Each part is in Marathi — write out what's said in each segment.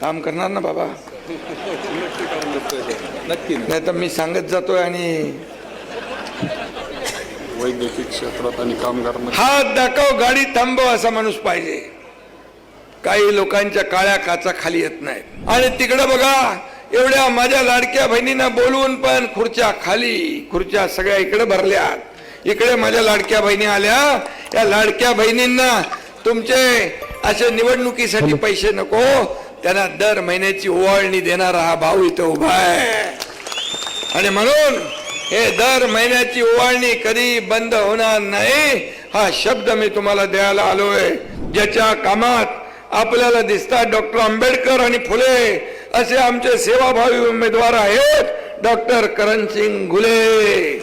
काम करणार ना बाबा? नक्की नाही. तर मी सांगत जातोय आणि वैद्यकीय क्षेत्रात आणि कामगार हात दाखव गाडी थांबव असा माणूस पाहिजे. काही लोकांच्या काळ्या काचा खाली येत नाहीत. आणि तिकडे बघा एवढ्या माझ्या लाडक्या बहिणींना बोलवून पण खुर्च्या खाली खुर्च्या सगळ्या इकडे भरल्यात. इकडे माझ्या लाडक्या बहिणी आल्या. या लाडक्या बहिणींना तुमचे असे निवडणुकीसाठी पैसे नको. त्यांना दर महिन्याची ओवाळणी देणारा हा भाऊ इथं उभा आहे. आणि म्हणून हे दर महिन्याची ओवाळणी कधी बंद होणार नाही हा शब्द मी तुम्हाला द्यायला आलोय. ज्याच्या कामात आपल्याला दिसतात डॉक्टर आंबेडकर आणि फुले असे आमचे सेवाभावी उमेदवार आहेत डॉक्टर करणसिंग घुले.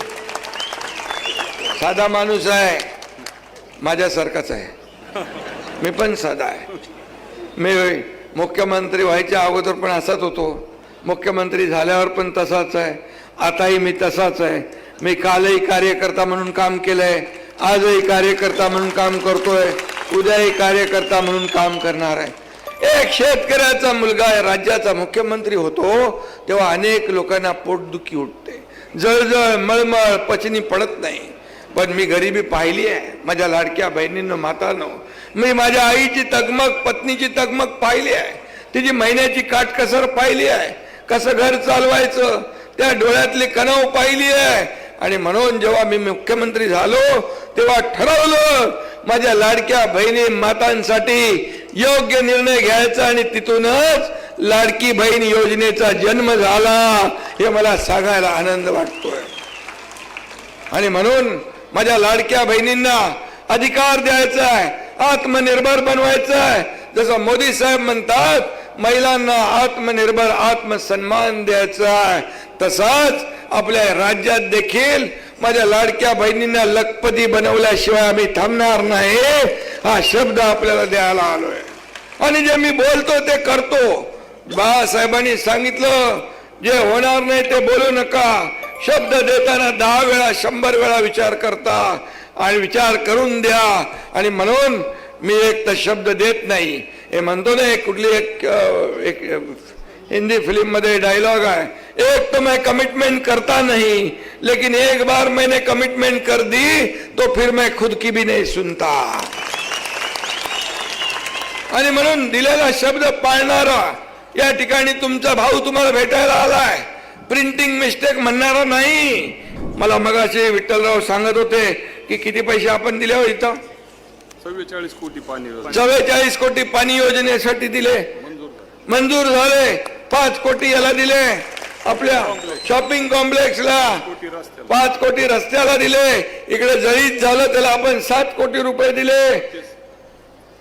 साधा माणूस आहे माझ्यासारखाच आहे. मी पण साधा आहे. मी मुख्यमंत्री व्हायच्या अगोदर पण असाच होतो. मुख्यमंत्री झाल्यावर पण तसाच आहे. आताही मी तसाच आहे. मी कालही कार्यकर्ता म्हणून काम केलंय. आजही कार्यकर्ता म्हणून काम करतोय. उद्याही कार्यकर्ता म्हणून काम करणार आहे. एक शेतकऱ्याचा मुलगा राज्याचा मुख्यमंत्री होतो तेव्हा अनेक लोकांना पोटदुखी उठते. जळजळ मळमळ पचनी पडत नाही. पण मी गरिबी पाहिली आहे. माझ्या लाडक्या बहिणींनो मातानो मी माझ्या आईची तगमग पत्नीची तगमग पाहिली आहे. तिची महिन्याची काटकसर पाहिली आहे. कसं घर चालवायचं त्या डोळ्यातली कणव पाहिली आहे. आणि म्हणून जेव्हा मी मुख्यमंत्री झालो तेव्हा ठरवलं माझ्या लाडक्या बहिणी मातांसाठी योग्य निर्णय घ्यायचा आणि तिथूनच लाडकी बहीण योजनेचा जन्म झाला हे मला सांगायला आनंद वाटतोय. आणि म्हणून माझ्या लाडक्या बहिणींना अधिकार द्यायचा आहे. आत्मनिर्भर बनवायचं आहे. जसं मोदी साहेब म्हणतात महिलांना आत्मनिर्भर आत्मसन्मान द्यायचा आहे. तसाच आपल्या राज्यात देखील माझ्या लाडक्या बहिणींना लखपती बनवल्याशिवाय आम्ही थांबणार नाही. हा शब्द आपल्याला द्यायला आलोय. आणि जे मी बोलतो ते करतो. बाळासाहेबांनी सांगितलं जे होणार नाही ते बोलू नका. शब्द देताना दहा वेळा शंभर वेळा विचार करता. आणि विचार करून द्या. आणि म्हणून मी एक तर शब्द देत नाही. हे म्हणतो ना एक कुठली एक एक हिंदी फिल्ममध्ये डायलॉग आहे. एक तो मैं कमिटमेंट करता नहीं लेकिन एक बार मैंने कमिटमेंट कर दी तो फिर मैं खुद की भी नहीं सुनता. आणि म्हणून दिलेला शब्द पाळणारा या ठिकाणी तुमचा भाऊ तुम्हाला भेटायला आलाय. प्रिंटिंग मिस्टेक म्हणणारा नाही. मला मगाशी विठ्ठलराव सांगत होते की किती पैसे आपण दिले हो इथं? चव्वेचाळीस कोटी पाणी चव्वेचाळीस कोटी पाणी योजनेसाठी दिले. मंजूर झाले. पाच कोटी याला दिले. आपल्या शॉपिंग कॉम्प्लेक्सला. पाच कोटी रस्त्याला. दिले. इकडे जळीत झालं त्याला आपण सात कोटी रुपये दिले.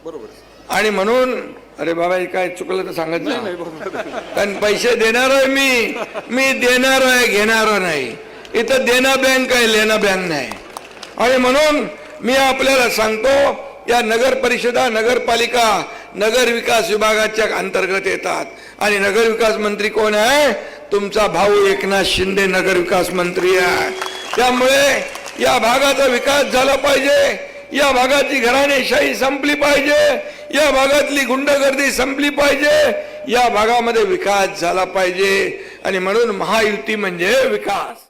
बरोबर. आणि म्हणून अरे बाबा काय चुकलं तर सांगत नाही कारण पैसे देणार आहे मी. मी देणार आहे घेणार नाही. इथं देना बँक आहे लेना बँक नाही. आणि म्हणून मी आपल्याला सांगतो या नगर परिषदा नगरपालिका नगर विकास विभागाच्या अंतर्गत येतात. आणि नगर विकास मंत्री कोण आहे? तुमचा भाऊ एकनाथ शिंदे नगर विकास मंत्री आहे. त्यामुळे या भागाचा विकास झाला पाहिजे या भागाची घराणेशाही संपली पाहिजे या भागातली गुंडगर्दी संपली पाहिजे या भागामध्ये विकास झाला पाहिजे. आणि म्हणून महायुती म्हणजे विकास.